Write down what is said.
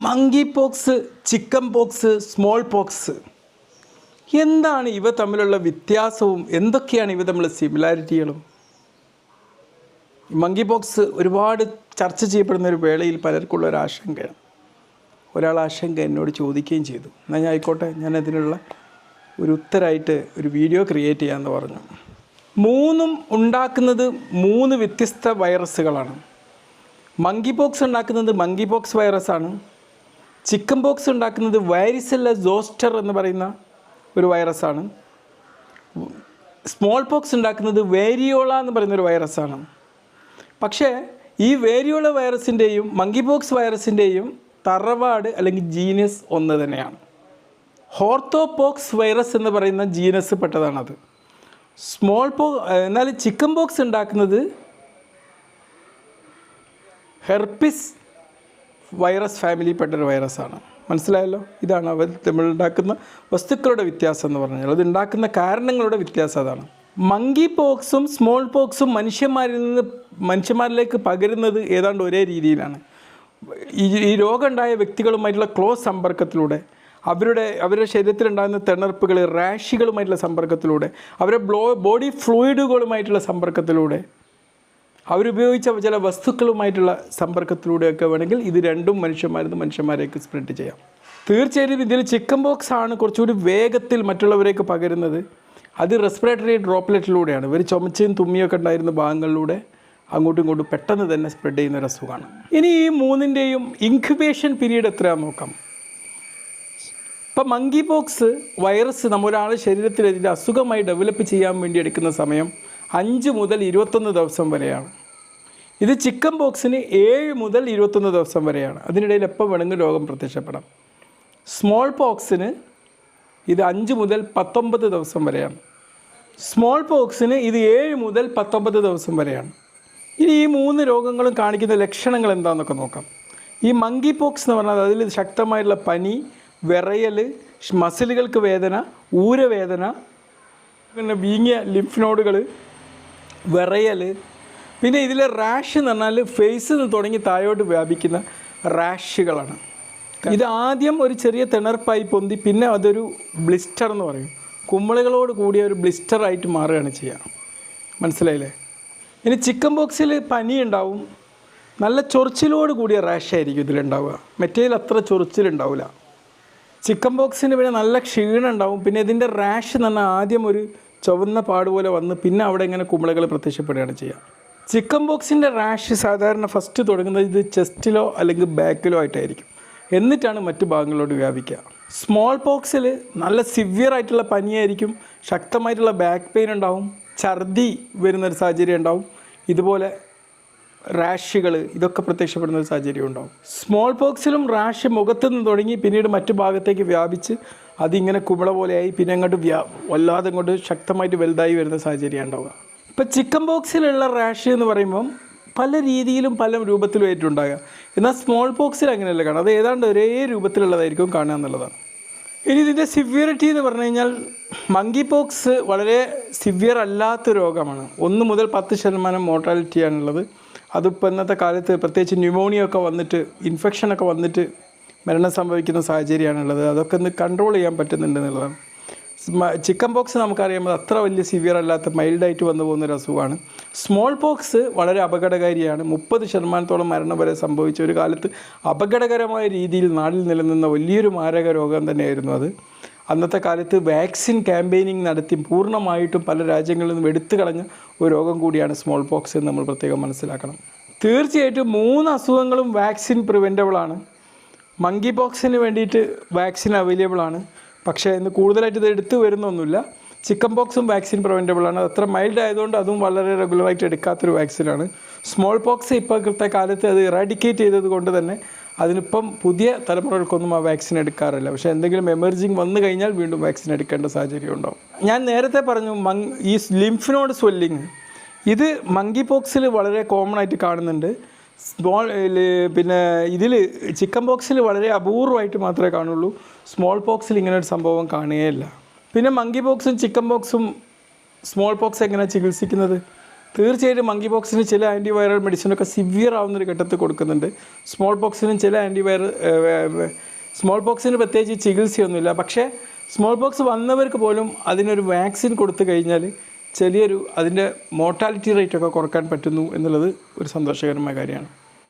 Monkey pox chicken pox small pox എന്താണ് ഇവ തമ്മിലുള്ള വ്യത്യാസവും? എന്തൊക്കെയാണ് ഇവ തമ്മിലുള്ള സിമിലാരിറ്റികളും മങ്കി പോക്സ് ഒരുപാട് ചർച്ച ചെയ്യപ്പെടുന്ന ഒരു വേളയിൽ പലർക്കുള്ള ഒരു ആശങ്കയാണ്. ഒരാൾ ആശങ്ക എന്നോട് ചോദിക്കുകയും ചെയ്തു. എന്നാൽ ഞാൻ ആയിക്കോട്ടെ ഞാൻ അതിനുള്ള ഒരു ഉത്തരമായിട്ട് ഒരു വീഡിയോ ക്രിയേറ്റ് ചെയ്യാമെന്ന് പറഞ്ഞു. മൂന്നും ഉണ്ടാക്കുന്നത് മൂന്ന് വ്യത്യസ്ത വൈറസുകളാണ് മങ്കി പോക്സ് ഉണ്ടാക്കുന്നത് മങ്കി പോക്സ് വൈറസാണ് ചിക്കൻ ബോക്സ് ഉണ്ടാക്കുന്നത് വൈറിസെല്ല സോസ്റ്റർ എന്ന് പറയുന്ന ഒരു വൈറസാണ്. സ്മോൾ പോക്സ് ഉണ്ടാക്കുന്നത് വേരിയോള എന്ന് പറയുന്ന ഒരു വൈറസാണ്. പക്ഷേ ഈ വേരിയോള വൈറസിന്റെയും മങ്കി പോക്സ് വൈറസിന്റെയും തറവാട് അല്ലെങ്കിൽ ജീനസ് ഒന്ന് തന്നെയാണ്. ഹോർത്തോപോക്സ് വൈറസ് എന്ന് പറയുന്ന ജീനസ് പെട്ടതാണത്. സ്മോൾ പോ എന്നാൽ ചിക്കൻ ബോക്സ് ഉണ്ടാക്കുന്നത് ഹെർപ്പിസ് വൈറസ് ഫാമിലിയിൽപ്പെട്ട ഒരു വൈറസാണ് മനസ്സിലായല്ലോ? ഇതാണ് അവർ നമ്മൾ ഉണ്ടാക്കുന്ന വസ്തുക്കളുടെ വ്യത്യാസം എന്ന് പറഞ്ഞാൽ. അത് ഉണ്ടാക്കുന്ന കാരണങ്ങളുടെ വ്യത്യാസം അതാണ്. മങ്കി പോക്സും സ്മോൾ പോക്സും മനുഷ്യന്മാരിൽ നിന്ന് മനുഷ്യന്മാരിലേക്ക് പകരുന്നത് ഏതാണ്ട് ഒരേ രീതിയിലാണ്. ഈ ഈ രോഗമുണ്ടായ വ്യക്തികളുമായിട്ടുള്ള ക്ലോസ് സമ്പർക്കത്തിലൂടെ അവരുടെ അവരുടെ ശരീരത്തിലുണ്ടാകുന്ന തിണർപ്പുകൾ റാഷികളുമായിട്ടുള്ള സമ്പർക്കത്തിലൂടെ അവരുടെ ബ്ലോ ബോഡി ഫ്ലൂയിഡുകളുമായിട്ടുള്ള സമ്പർക്കത്തിലൂടെ അവരുപയോഗിച്ച ചില വസ്തുക്കളുമായിട്ടുള്ള സമ്പർക്കത്തിലൂടെയൊക്കെ വേണമെങ്കിൽ ഇത് രണ്ടും മനുഷ്യന്മാരിൽ മനുഷ്യന്മാരെയൊക്കെ സ്പ്രെഡ് ചെയ്യാം. തീർച്ചയായിട്ടും ഇതിൽ ചിക്കൻ ബോക്സ് ആണ് കുറച്ചുകൂടി വേഗത്തിൽ മറ്റുള്ളവരേക്ക് പകരുന്നത്. അത് റെസ്പിറേറ്ററി ഡ്രോപ്ലെറ്റിലൂടെയാണ് ഇവർ ചുമച്ചും തുമ്മിയൊക്കെ ഉണ്ടായിരുന്ന ഭാഗങ്ങളിലൂടെ അങ്ങോട്ടും ഇങ്ങോട്ടും പെട്ടെന്ന് തന്നെ സ്പ്രെഡ് ചെയ്യുന്ന ഒരു അസുഖമാണ്. ഇനി ഈ മൂന്നിന്റെയും ഇൻക്യുബേഷൻ പീരീഡ് എത്രയാണെന്ന് നോക്കാം. ഇപ്പം മങ്കി ബോക്സ് വൈറസ് നമ്മളൊരാളുടെ ശരീരത്തിൽ ഇതിന്റെ അസുഖമായി ഡെവലപ്പ് ചെയ്യാൻ വേണ്ടി എടുക്കുന്ന സമയം അഞ്ച് മുതൽ ഇരുപത്തൊന്ന് ദിവസം വരെയാണ്. ഇത് ചിക്കൻ ബോക്സിന് ഏഴ് മുതൽ ഇരുപത്തൊന്ന് ദിവസം വരെയാണ്. അതിനിടയിൽ എപ്പോൾ വേണമെങ്കിലും രോഗം പ്രത്യക്ഷപ്പെടാം. സ്മോൾ പോക്സിന് ഇത് അഞ്ച് മുതൽ പത്തൊമ്പത് ദിവസം വരെയാണ്. സ്മോൾ പോക്സിന് ഇത് ഏഴ് മുതൽ പത്തൊമ്പത് ദിവസം വരെയാണ്. ഇനി ഈ മൂന്ന് രോഗങ്ങളും കാണിക്കുന്ന ലക്ഷണങ്ങൾ എന്താണെന്നൊക്കെ നോക്കാം. ഈ മങ്കി പോക്സ് എന്ന് പറഞ്ഞാൽ അതിൽ ശക്തമായിട്ടുള്ള പനി വിറയൽ മസിലുകൾക്ക് വേദന ഊരവേദന പിന്നെ വീങ്ങിയ ലിംഫ് നോഡുകൾ വിറയൽ. പിന്നെ ഇതിലെ റാഷ് എന്ന് പറഞ്ഞാൽ ഫേസിൽ നിന്ന് തുടങ്ങി താഴോട്ട് വ്യാപിക്കുന്ന റാഷുകളാണ് ഇത് ആദ്യം ഒരു ചെറിയ തിണർപ്പായി പൊന്തി പിന്നെ അതൊരു ബ്ലിസ്റ്റർ എന്ന് പറയും. കുമ്മളുകളോട് കൂടിയ ഒരു ബ്ലിസ്റ്ററായിട്ട് മാറുകയാണ് ചെയ്യുക. മനസ്സിലായില്ലേ? ഇനി ചിക്കൻ ബോക്സിൽ പനി ഉണ്ടാവും. നല്ല ചൊറിച്ചിലോട് കൂടിയ റാഷായിരിക്കും ഇതിലുണ്ടാവുക മറ്റേതിൽ അത്ര ചൊറിച്ചിലുണ്ടാവില്ല ചിക്കൻ ബോക്സിന് പിന്നെ നല്ല ക്ഷീണം ഉണ്ടാവും. പിന്നെ ഇതിന്റെ റാഷ് എന്ന് പറഞ്ഞാൽ ആദ്യം ഒരു ചുവന്ന പാട് പോലെ വന്ന് പിന്നെ അവിടെ ഇങ്ങനെ കുമ്പളകൾ പ്രത്യക്ഷപ്പെടുകയാണ് ചെയ്യുക. ചിക്കൻ ബോക്സിന്റെ റാഷ് സാധാരണ ഫസ്റ്റ് തുടങ്ങുന്നത് ഇത് ചെസ്റ്റിലോ അല്ലെങ്കിൽ ബാക്കിലോ ആയിട്ടായിരിക്കും. എന്നിട്ടാണ് മറ്റു ഭാഗങ്ങളിലോട്ട് വ്യാപിക്കുക. സ്മോൾ പോക്സിൽ നല്ല സിവിയർ ആയിട്ടുള്ള പനിയായിരിക്കും. ശക്തമായിട്ടുള്ള ബാക്ക് പെയിൻ ഉണ്ടാവും. ഛർദി വരുന്നൊരു സാഹചര്യം ഉണ്ടാവും. ഇതുപോലെ റാഷുകൾ ഇതൊക്കെ പ്രത്യക്ഷപ്പെടുന്ന ഒരു സാഹചര്യം ഉണ്ടാവും. സ്മോൾ പോക്സിലും റാഷ് മുഖത്ത് നിന്ന് തുടങ്ങി പിന്നീട് മറ്റു ഭാഗത്തേക്ക് വ്യാപിച്ച് അതിങ്ങനെ കുമിള പോലെയായി പിന്നെ അങ്ങോട്ട് വ്യാ വല്ലാതെ അങ്ങോട്ട് ശക്തമായിട്ട് വലുതായി വരുന്ന സാഹചര്യം ഉണ്ടാവുക. ഇപ്പം ചിക്കൻ ബോക്സിലുള്ള റാഷ് എന്ന് പറയുമ്പം പല രീതിയിലും പല രൂപത്തിലും ആയിട്ടുണ്ടാകുക എന്നാൽ സ്മോൾ പോക്സിൽ അങ്ങനെയല്ല കാണാം അത് ഏതാണ്ട് ഒരേ രൂപത്തിലുള്ളതായിരിക്കും കാണുക എന്നുള്ളതാണ്. ഇനി ഇതിന്റെ സിവിയറിറ്റി എന്ന് പറഞ്ഞു കഴിഞ്ഞാൽ മങ്കി പോക്സ് വളരെ സിവിയർ അല്ലാത്ത രോഗമാണ്. ഒന്ന് മുതൽ പത്ത് ശതമാനം മോർട്ടാലിറ്റിയാണുള്ളത് അതിപ്പോൾ ഇന്നത്തെ കാലത്ത് പ്രത്യേകിച്ച് ന്യൂമോണിയ ഒക്കെ വന്നിട്ട് ഇൻഫെക്ഷനൊക്കെ വന്നിട്ട് മരണം സംഭവിക്കുന്ന സാഹചര്യമാണുള്ളത്. അതൊക്കെ ഒന്ന് കൺട്രോൾ ചെയ്യാൻ പറ്റുന്നുണ്ട് എന്നുള്ളതാണ്. ചിക്കൻ പോക്സ് നമുക്കറിയാം അത്ര വലിയ സിവിയർ അല്ലാത്ത മൈൽഡായിട്ട് വന്നു പോകുന്ന ഒരു അസുഖമാണ്. സ്മോൾ പോക്സ് വളരെ അപകടകാരിയാണ്. മുപ്പത് ശതമാനത്തോളം മരണം വരെ സംഭവിച്ച ഒരു കാലത്ത് അപകടകരമായ രീതിയിൽ നാടിൽ നിലനിന്ന വലിയൊരു മാരക രോഗം തന്നെയായിരുന്നു അത്. അന്നത്തെ കാലത്ത് വാക്സിൻ ക്യാമ്പയിനിങ് നടത്തി പൂർണമായിട്ടും പല രാജ്യങ്ങളിൽ നിന്നും എടുത്തു കളഞ്ഞ ഒരു രോഗം കൂടിയാണ് സ്മോൾ പോക്സ് എന്ന് നമ്മൾ പ്രത്യേകം മനസ്സിലാക്കണം. തീർച്ചയായിട്ടും മൂന്ന് അസുഖങ്ങളും വാക്സിൻ പ്രിവെന്റബിൾ ആണ്. മങ്കി പോക്സിന് വേണ്ടിയിട്ട് വാക്സിൻ അവൈലബിൾ ആണ്. പക്ഷേ ഇന്ന് കൂടുതലായിട്ട് ഇത് എടുത്തു വരുന്നൊന്നുമില്ല. ചിക്കൻ പോക്സും വാക്സിൻ അത് അത്ര മൈൽഡ് ആയതുകൊണ്ട് അതും വളരെ റെഗുലറായിട്ട് എടുക്കാത്തൊരു വാക്സിനാണ് സ്മോൾ പോക്സ് ഇപ്പോഴത്തെ കാലത്ത് അത് ഇറാഡിക്കേറ്റ് ചെയ്തത് കൊണ്ട് തന്നെ അതിനിപ്പം പുതിയ തലമുറകൾക്കൊന്നും ആ വാക്സിൻ എടുക്കാറില്ല. പക്ഷേ എന്തെങ്കിലും എമർജിങ് വന്നു കഴിഞ്ഞാൽ വീണ്ടും വാക്സിൻ എടുക്കേണ്ട സാഹചര്യം ഉണ്ടാവും. ഞാൻ നേരത്തെ പറഞ്ഞു മങ് ഈ ലിംഫ് നോഡ് സ്വെല്ലിങ് ഇത് മങ്കി പോക്സിൽ വളരെ കോമൺ ആയിട്ട് കാണുന്നുണ്ട്. സ്മോൾ പിന്നെ ഇതിൽ ചിക്കൻ പോക്സിൽ വളരെ അപൂർവമായിട്ട് മാത്രമേ കാണുള്ളൂ. സ്മോൾ പോക്സിൽ ഇങ്ങനെ ഒരു സംഭവം കാണുകയില്ല. പിന്നെ മങ്കി പോക്സും ചിക്കൻ പോക്സും സ്മോൾ പോക്സ് എങ്ങനെയാണ് ചികിത്സിക്കുന്നത്? തീർച്ചയായിട്ടും മങ്കി ബോക്സിന് ചില ആന്റി വൈറൽ മെഡിസിനൊക്കെ സിവിയർ ആവുന്നൊരു ഘട്ടത്തിൽ കൊടുക്കുന്നുണ്ട്. സ്മോൾ ബോക്സിനും ചില ആന്റി വൈറൽ സ്മോൾ ബോക്സിന് പ്രത്യേകിച്ച് ചികിത്സയൊന്നുമില്ല. പക്ഷേ സ്മോൾ ബോക്സ് വന്നവർക്ക് പോലും അതിനൊരു വാക്സിൻ കൊടുത്തു കഴിഞ്ഞാൽ ചെറിയൊരു അതിന്റെ മോർട്ടാലിറ്റി റേറ്റൊക്കെ കുറയ്ക്കാൻ പറ്റുന്നു എന്നുള്ളത് ഒരു സന്തോഷകരമായ കാര്യമാണ്.